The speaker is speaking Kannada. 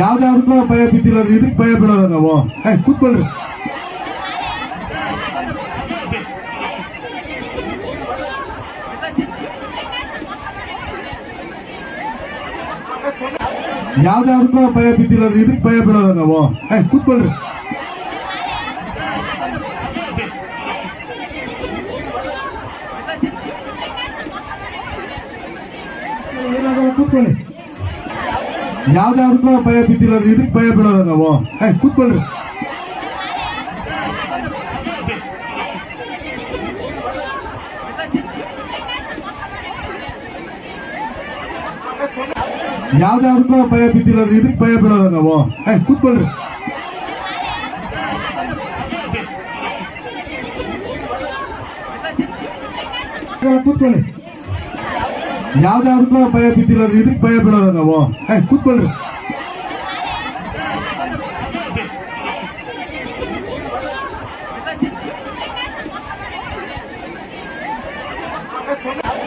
ಯಾವ ದಾರಕ್ಕೂ ಬಯ ಬಿತ್ತಿರೋದು ಇದಕ್ಕೆ ಬಯ ಬಿಡೋದು ನಾವು ಎ ಕೂತ್ಕೊಳ್ಳಿ ಯಾವ ದಾರಕ್ಕೂ ಬಯ ಬಿತ್ತಿರೋದು ಇದಕ್ಕೆ ಬಯ ಬಿಡೋದು ನಾವು ಎ ಕೂತ್ಕೊಳ್ಳಿ ಯಾವ ದಾರಕ್ಕೂ ಬಯ ಬಿತ್ತಿರೋದು ಇದಕ್ಕೆ ಬಯ ಬಿಡೋದು ನಾವು ಎ ಅತ್ತಿ ಕೂತ್ಕೊಳ್ಳಿ ಯಾವ ದಾರಕ್ಕೂ ಬಯ ಬಿತ್ತಿರೋದು ಇದಕ್ಕೆ ಬಯ ಬಿಡೋದು ನಾವು ಎ ಅತ್ತಿ ಕೂತ್ಕೊಳ್ಳಿ ಯಾವ್ದಾದಕ್ಕೂ ಭಯ ಬಿದ್ದಿಲ್ಲ ಇದಕ್ಕೆ ಭಯ ಬಿಡೋದ ನಾವು ಕೂತ್ಕೊಳ್ರಿ